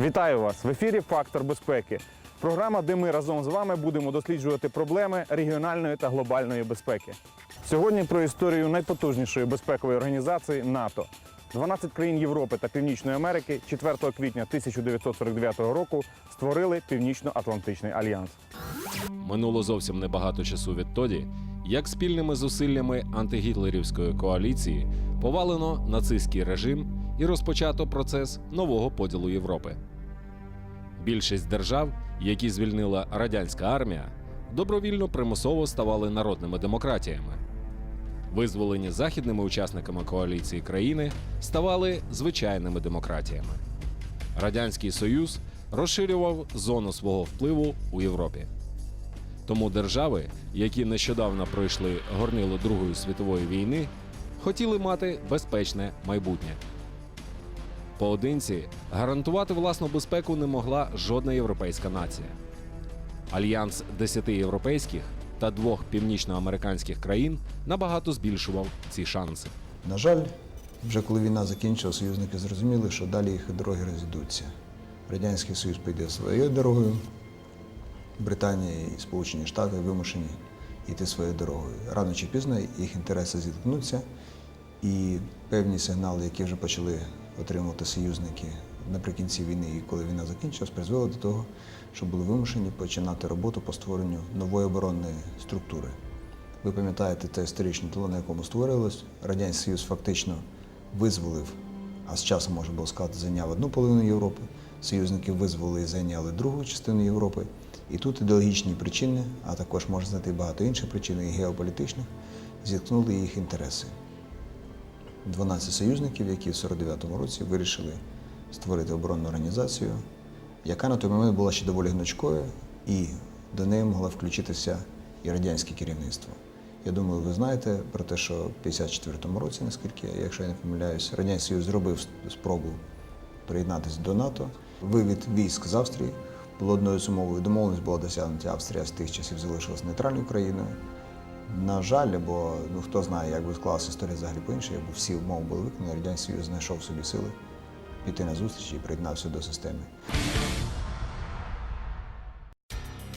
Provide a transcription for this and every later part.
Вітаю вас в ефірі Фактор безпеки. Програма, де ми разом з вами будемо досліджувати проблеми регіональної та глобальної безпеки. Сьогодні про історію найпотужнішої безпекової організації НАТО. 12 країн Європи та Північної Америки 4 квітня 1949 року створили Північно-Атлантичний альянс. Минуло зовсім небагато часу відтоді, як спільними зусиллями антигітлерівської коаліції повалено нацистський режим і розпочато процес нового поділу Європи. Більшість держав, які звільнила радянська армія, добровільно примусово ставали народними демократіями. Визволені західними учасниками коаліції країни ставали звичайними демократіями. Радянський Союз розширював зону свого впливу у Європі. Тому держави, які нещодавно пройшли горнило Другої світової війни, хотіли мати безпечне майбутнє. Поодинці гарантувати власну безпеку не могла жодна європейська нація. Альянс десяти європейських та двох північноамериканських країн набагато збільшував ці шанси. На жаль, вже коли війна закінчилася, союзники зрозуміли, що далі їх дороги розійдуться. Радянський Союз піде своєю дорогою, Британія і Сполучені Штати вимушені йти своєю дорогою. Рано чи пізно їх інтереси зіткнуться, і певні сигнали, які вже почали отримувати союзники наприкінці війни і коли війна закінчилась, призвели до того, що були вимушені починати роботу по створенню нової оборонної структури. Ви пам'ятаєте те історичне тло, на якому створювалось. Радянський Союз фактично визволив, а з часом можна було сказати, зайняв одну половину Європи. Союзники визволили і зайняли другу частину Європи. І тут ідеологічні причини, а також можна знайти багато інших причин, і геополітичних, зіткнули їх інтереси. 12 союзників, які в 49-му році вирішили створити оборонну організацію, яка на той момент була ще доволі гнучкою, і до неї могло включитися і радянське керівництво. Я думаю, ви знаєте про те, що в 54-му році, наскільки, якщо я не помиляюсь, Радянський Союз зробив спробу приєднатися до НАТО. Вивід військ з Австрії було одною з умовою. Домовленість була досягнута. Австрія з тих часів залишилась нейтральною країною. На жаль, бо ну хто знає, як би склалася історія взагалі по іншій, якби всі умови були виконані, Радянський Союз знайшов собі сили піти на зустріч і приєднався до системи.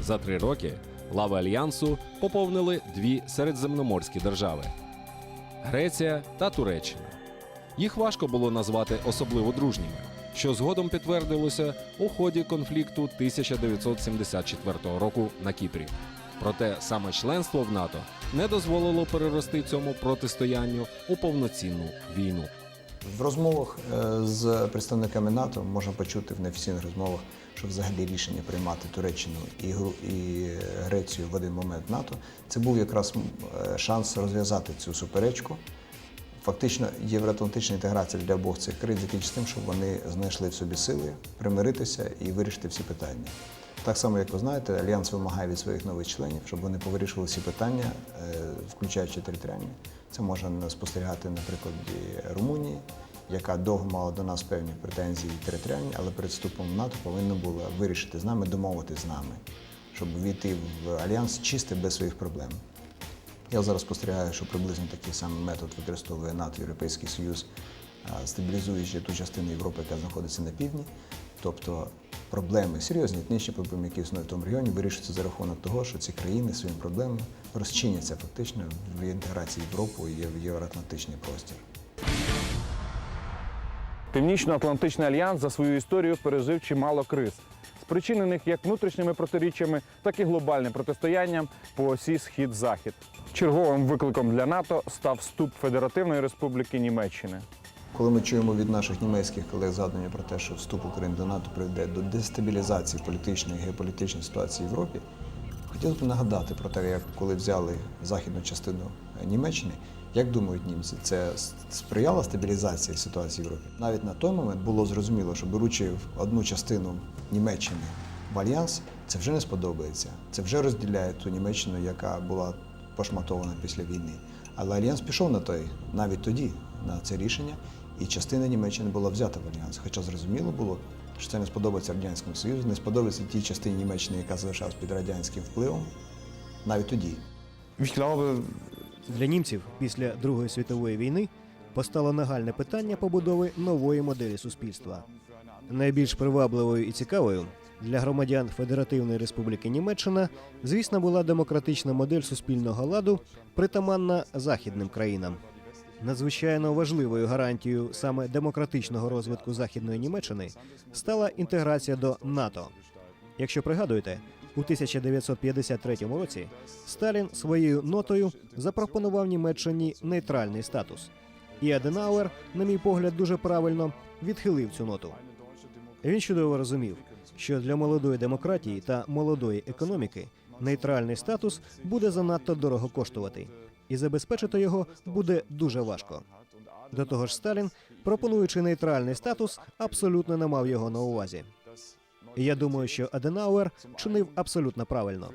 За три роки лави альянсу поповнили дві середземноморські держави Греція та Туреччина. Їх важко було назвати особливо дружніми, що згодом підтвердилося у ході конфлікту 1974 року на Кіпрі. Проте саме членство в НАТО не дозволило перерости цьому протистоянню у повноцінну війну. В розмовах е, з представниками НАТО можна почути в неофіційних розмовах, що взагалі рішення приймати Туреччину і, і Грецію в один момент НАТО це був якраз е, шанс розв'язати цю суперечку. Фактично, євроатлантична інтеграція для обох цих країн закінчиться тим, щоб вони знайшли в собі сили примиритися і вирішити всі питання. Так само, як ви знаєте, Альянс вимагає від своїх нових членів, щоб вони повирішували всі питання, е, включаючи територіальні. Це можна спостерігати на прикладі Румунії, яка довго мала до нас певні претензії територіальні, але перед вступом в НАТО повинна була вирішити з нами, домовитись з нами, щоб війти в альянс чисте без своїх проблем. Я зараз спостерігаю, що приблизно такий самий метод використовує НАТО, Європейський Союз, стабілізуючи ту частину Європи, яка знаходиться на півдні. Тобто проблеми, серйозні етнічні проблеми, які існують в тому регіоні, вирішуються за рахунок того, що ці країни своїм проблемами розчиняться фактично в інтеграції Європи і в євроатлантичний простір. Північно-Атлантичний альянс за свою історію пережив чимало криз, спричинених як внутрішніми протиріччями, так і глобальним протистоянням по осі Схід-Захід. Черговим викликом для НАТО став вступ Федеративної Республіки Німеччини. Коли ми чуємо від наших німецьких колег згадування про те, що вступ України до НАТО приведе до дестабілізації політичної і геополітичної ситуації в Європі, хотілося б нагадати про те, як коли взяли західну частину Німеччини, як думають німці, це сприяло стабілізації ситуації в Європі. Навіть на той момент було зрозуміло, що беручи одну частину Німеччини в альянс, це вже не сподобається. Це вже розділяє ту Німеччину, яка була пошматована після війни. Але альянс пішов на той навіть тоді на це рішення, і частина Німеччини була взята в альянс. Хоча зрозуміло було, що це не сподобається Радянському Союзу, не сподобається тій частині Німеччини, яка залишалась під радянським впливом, навіть тоді. Для німців після Другої світової війни постало нагальне питання побудови нової моделі суспільства. Найбільш привабливою і цікавою для громадян Федеративної Республіки Німеччина, звісно, була демократична модель суспільного ладу, притаманна західним країнам. Надзвичайно важливою гарантією саме демократичного розвитку західної Німеччини стала інтеграція до НАТО. Якщо пригадуєте, у 1953 році Сталін своєю нотою запропонував Німеччині нейтральний статус. І Аденауер, на мій погляд, дуже правильно відхилив цю ноту. Він чудово розумів, що для молодої демократії та молодої економіки нейтральний статус буде занадто дорого коштувати, і забезпечити його буде дуже важко. До того ж, Сталін, пропонуючи нейтральний статус, абсолютно не мав його на увазі. Я думаю, що Аденауер чинив абсолютно правильно.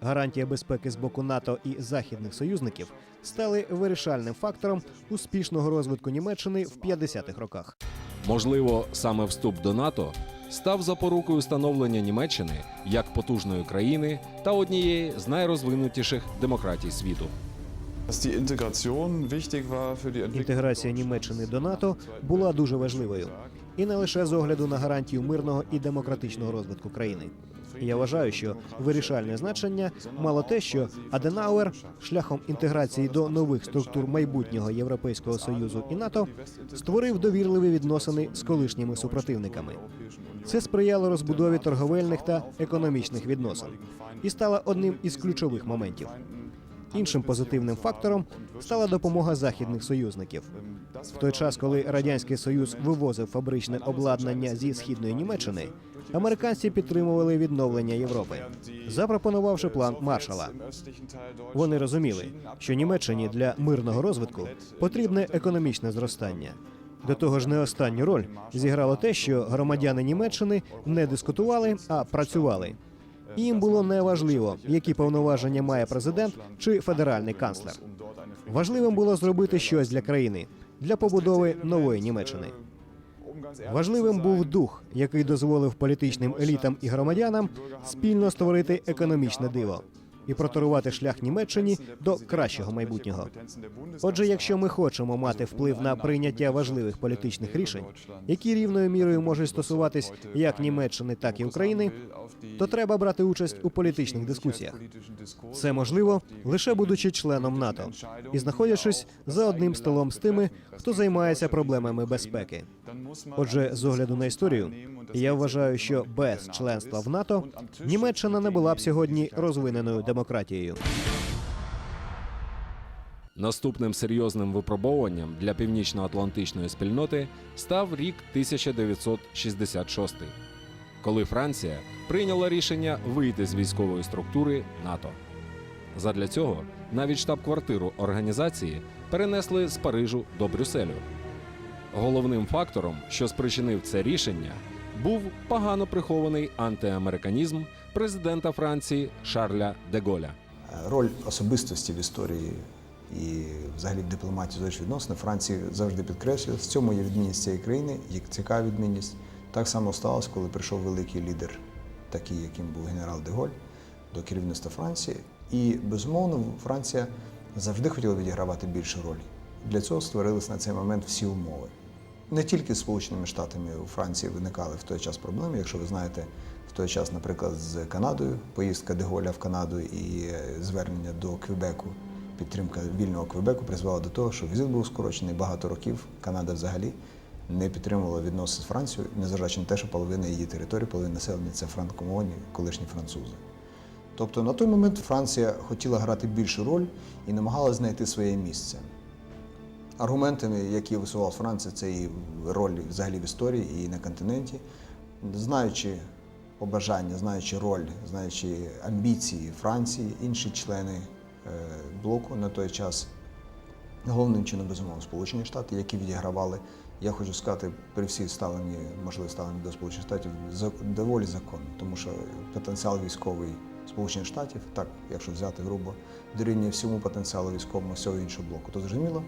Гарантія безпеки з боку НАТО і західних союзників стали вирішальним фактором успішного розвитку Німеччини в 50-х роках. Можливо, саме вступ до НАТО став запорукою становлення Німеччини як потужної країни та однієї з найрозвинутіших демократій світу. Інтеграція Німеччини до НАТО була дуже важливою, і не лише з огляду на гарантію мирного і демократичного розвитку країни. Я вважаю, що вирішальне значення мало те, що Аденауер шляхом інтеграції до нових структур майбутнього Європейського союзу і НАТО створив довірливі відносини з колишніми супротивниками. Це сприяло розбудові торговельних та економічних відносин і стало одним із ключових моментів. Іншим позитивним фактором стала допомога західних союзників. В той час, коли радянський союз вивозив фабричне обладнання зі східної Німеччини, американці підтримували відновлення Європи, запропонувавши план Маршала. Вони розуміли, що Німеччині для мирного розвитку потрібне економічне зростання. До того ж, не останню роль зіграло те, що громадяни Німеччини не дискутували, а працювали. Їм було неважливо, які повноваження має президент чи федеральний канцлер. Важливим було зробити щось для країни для побудови нової Німеччини. Важливим був дух, який дозволив політичним елітам і громадянам спільно створити економічне диво і проторувати шлях Німеччині до кращого майбутнього. Отже, якщо ми хочемо мати вплив на прийняття важливих політичних рішень, які рівною мірою можуть стосуватись як Німеччини, так і України, то треба брати участь у політичних дискусіях. Це можливо лише будучи членом НАТО і знаходячись за одним столом з тими, хто займається проблемами безпеки. Отже, з огляду на історію, я вважаю, що без членства в НАТО Німеччина не була б сьогодні розвиненою демократією. Наступним серйозним випробовуванням для північно-атлантичної спільноти став рік 1966, коли Франція прийняла рішення вийти з військової структури НАТО. Задля цього навіть штаб-квартиру організації перенесли з Парижу до Брюсселю. Головним фактором, що спричинив це рішення, був погано прихований антиамериканізм президента Франції Шарля де Голля. Роль особистості в історії і взагалі дипломатії зовнішніх відносин Франції завжди підкреслює. В цьому є відмінність цієї країни, є цікава відмінність. Так само сталося, коли прийшов великий лідер, такий, яким був генерал де Голь, до керівництва Франції. І безумовно, Франція завжди хотіла відігравати більшу роль. Для цього створились на цей момент всі умови. Не тільки з Сполученими Штатами у Франції виникали в той час проблеми. Якщо ви знаєте, в той час, наприклад, з Канадою, поїздка Деголя в Канаду і е, звернення до Квебеку, підтримка вільного Квебеку призвела до того, що візит був скорочений багато років. Канада взагалі не підтримувала відносини з Францією, незважаючи на те, що половина її території, половина населення це франкомовні, колишні французи. Тобто на той момент Франція хотіла грати більшу роль і намагалася знайти своє місце. Аргументами, які висувала Франція, це і роль взагалі в історії і на континенті, знаючи побажання, знаючи роль, знаючи амбіції Франції, інші члени е, блоку на той час, головним чином, безумовно, Сполучені Штати, які відігравали, я хочу сказати, при всій ставленні, можливо, ставленні до Сполучених Штатів, за- доволі законно, тому що потенціал військовий Сполучених Штатів, так, якщо взяти грубо, дорівнює всьому потенціалу військовому всього іншого блоку. То зрозуміло,